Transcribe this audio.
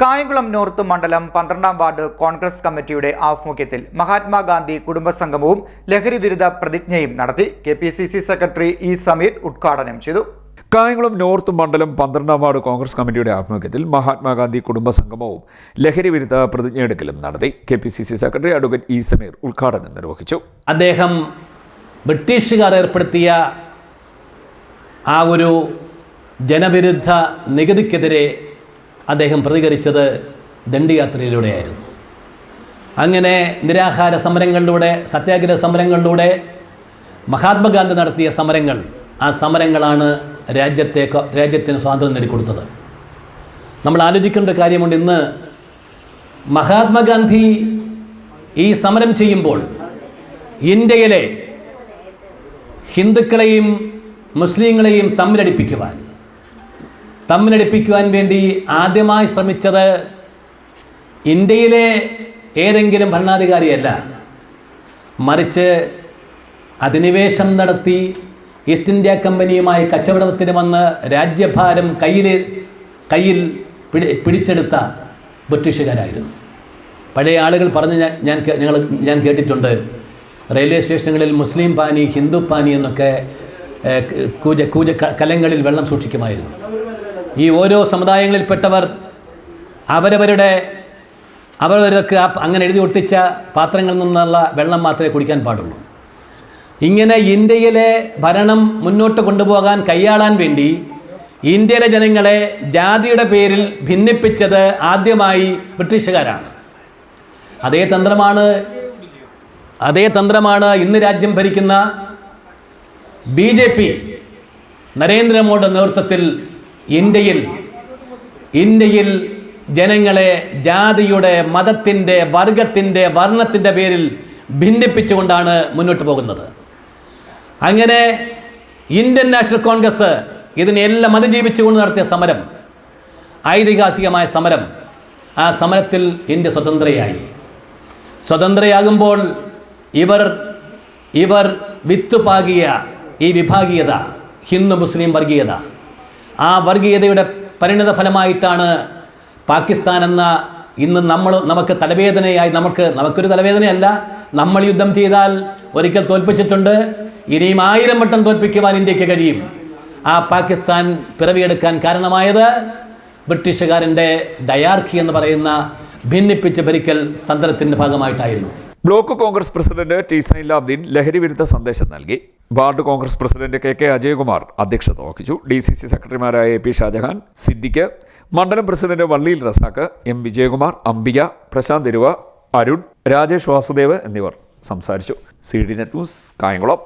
Kayamkulam north മണ്ഡലം പന്ത്രണ്ടാം ward Congress കമ്മിറ്റിയുടെ ആഭിമുഖ്യത്തിൽ മഹാത്മാഗാന്ധി കുടുംബസംഗമവും ലഹരി വിരുദ്ധ പ്രതിജ്ഞയും നടത്തി. K P C C secretary E Sameer ഉദ്ഘാടനം ചെയ്തു. കായംകുളം നോർത്ത് മണ്ഡലം പന്ത്രണ്ടാം വാർഡ് കോൺഗ്രസ് കമ്മിറ്റിയുടെ ആഭിമുഖ്യത്തിൽ മഹാത്മാഗാന്ധി കുടുംബസംഗമവും ലഹരി വിരുദ്ധ പ്രതിജ്ഞയെടുക്കലും നടത്തി. K P C C secretary advocate E Sameer ഉദ്ഘാടനം നിർവഹിച്ചു. അദ്ദേഹം ബ്രിട്ടീഷുകാർ ഏർപ്പെടുത്തിയ ആ ഒരു ജനവിരുദ്ധ നികുതിക്കെതിരെ അദ്ദേഹം പ്രതികരിച്ചത് ദണ്ഡിയാത്രയിലൂടെയായിരുന്നു. അങ്ങനെ നിരാഹാര സമരങ്ങളിലൂടെ സത്യാഗ്രഹ സമരങ്ങളിലൂടെ മഹാത്മാഗാന്ധി നടത്തിയ സമരങ്ങൾ ആ സമരങ്ങളാണ് രാജ്യത്തെ രാജ്യത്തിന് സ്വാതന്ത്ര്യം നേടിക്കൊടുത്തത്. നമ്മൾ ആലോചിക്കേണ്ട കാര്യമുണ്ട് ഇന്ന് മഹാത്മാഗാന്ധി ഈ സമരം ചെയ്യുമ്പോൾ ഇന്ത്യയിലെ ഹിന്ദുക്കളെയും മുസ്ലിങ്ങളെയും തമ്മിലടിപ്പിക്കുവാൻ തമ്മിലടിപ്പിക്കുവാൻ വേണ്ടി ആദ്യമായി ശ്രമിച്ചത് ഇന്ത്യയിലെ ഏതെങ്കിലും ഭരണാധികാരിയല്ല. മറിച്ച് അധിനിവേശം നടത്തി ഈസ്റ്റ് ഇന്ത്യ കമ്പനിയുമായി കച്ചവടത്തിന് വന്ന് രാജ്യഭാരം കയ്യിൽ കയ്യിൽ പിടി പിടിച്ചെടുത്ത ബ്രിട്ടീഷുകാരായിരുന്നു. പഴയ ആളുകൾ പറഞ്ഞ് ഞാൻ ഞങ്ങൾ ഞാൻ കേട്ടിട്ടുണ്ട്. റെയിൽവേ സ്റ്റേഷനുകളിൽ മുസ്ലിം പാനി ഹിന്ദു പാനി എന്നൊക്കെ കൂജ കൂജ കലങ്ങളിൽ വെള്ളം സൂക്ഷിക്കുമായിരുന്നു. ഈ ഓരോ സമുദായങ്ങളിൽപ്പെട്ടവർ അവരവരുടെ അവരവർക്ക് ആ അങ്ങനെ എഴുതി ഒട്ടിച്ച പാത്രങ്ങളിൽ നിന്നുള്ള വെള്ളം മാത്രമേ കുടിക്കാൻ പാടുള്ളൂ. ഇങ്ങനെ ഇന്ത്യയിലെ ഭരണം മുന്നോട്ട് കൊണ്ടുപോകാൻ കൈയാളാൻ വേണ്ടി ഇന്ത്യയിലെ ജനങ്ങളെ ജാതിയുടെ പേരിൽ ഭിന്നിപ്പിച്ചത് ആദ്യമായി ബ്രിട്ടീഷുകാരാണ്. അതേ തന്ത്രമാണ് അതേ തന്ത്രമാണ് ഇന്ന് രാജ്യം ഭരിക്കുന്ന ബി ജെ പി നരേന്ദ്രമോദി നേതൃത്വത്തിൽ ഇന്ത്യയിൽ ഇന്ത്യയിൽ ജനങ്ങളെ ജാതിയുടെ മതത്തിന്റെ വർഗത്തിന്റെ വർണത്തിന്റെ പേരിൽ ഭിന്നിപ്പിച്ചുകൊണ്ടാണ് മുന്നോട്ട് പോകുന്നത്. അങ്ങനെ ഇന്ത്യൻ നാഷണൽ കോൺഗ്രസ് ഇതിനെല്ലാം അതിജീവിച്ചുകൊണ്ട് നടത്തിയ സമരം ഐതിഹാസികമായ സമരം ആ സമരത്തിൽ ഇന്ത്യ സ്വതന്ത്രയായി. സ്വതന്ത്രയാകുമ്പോൾ ഇവർ ഇവർ വിത്തുപാകിയ ഈ വിഭാഗീയത ഹിന്ദു മുസ്ലിം വർഗീയത ആ വർഗീയതയുടെ പരിണിത ഫലമായിട്ടാണ് പാകിസ്ഥാൻ എന്ന ഇന്ന് നമ്മൾ നമുക്ക് തലവേദനയായി നമുക്ക് നമുക്കൊരു തലവേദനയല്ല. നമ്മൾ യുദ്ധം ചെയ്താൽ ഒരിക്കൽ തോൽപ്പിച്ചിട്ടുണ്ട്. ഇനിയും ആയിരം വട്ടം തോൽപ്പിക്കുവാൻ ഇന്ത്യയ്ക്ക് കഴിയും. ആ പാകിസ്ഥാൻ പിറവിയെടുക്കാൻ കാരണമായത് ബ്രിട്ടീഷുകാരന്റെ ഡയാർക്കി എന്ന് പറയുന്ന ഭിന്നിപ്പിച്ച് ഭരിക്കൽ തന്ത്രത്തിന്റെ ഭാഗമായിട്ടായിരുന്നു. Block Congress president T Sailabdeen ലഹരി വിരുദ്ധ സന്ദേശം നൽകി. Ward Congress president K K Ajayakumar അധ്യക്ഷത വഹിച്ചു. ഡി സി സി സെക്രട്ടറിമാരായ എ പി ഷാജഹാൻ സിദ്ദിഖ് മണ്ഡലം പ്രസിഡന്റ് വള്ളിയിൽ റസാക്ക് എം വിജയകുമാർ അംബിക പ്രശാന്ത് തിരുവ അരുൺ രാജേഷ് വാസുദേവ് എന്നിവർ സംസാരിച്ചു. C D net news Kayamkulam.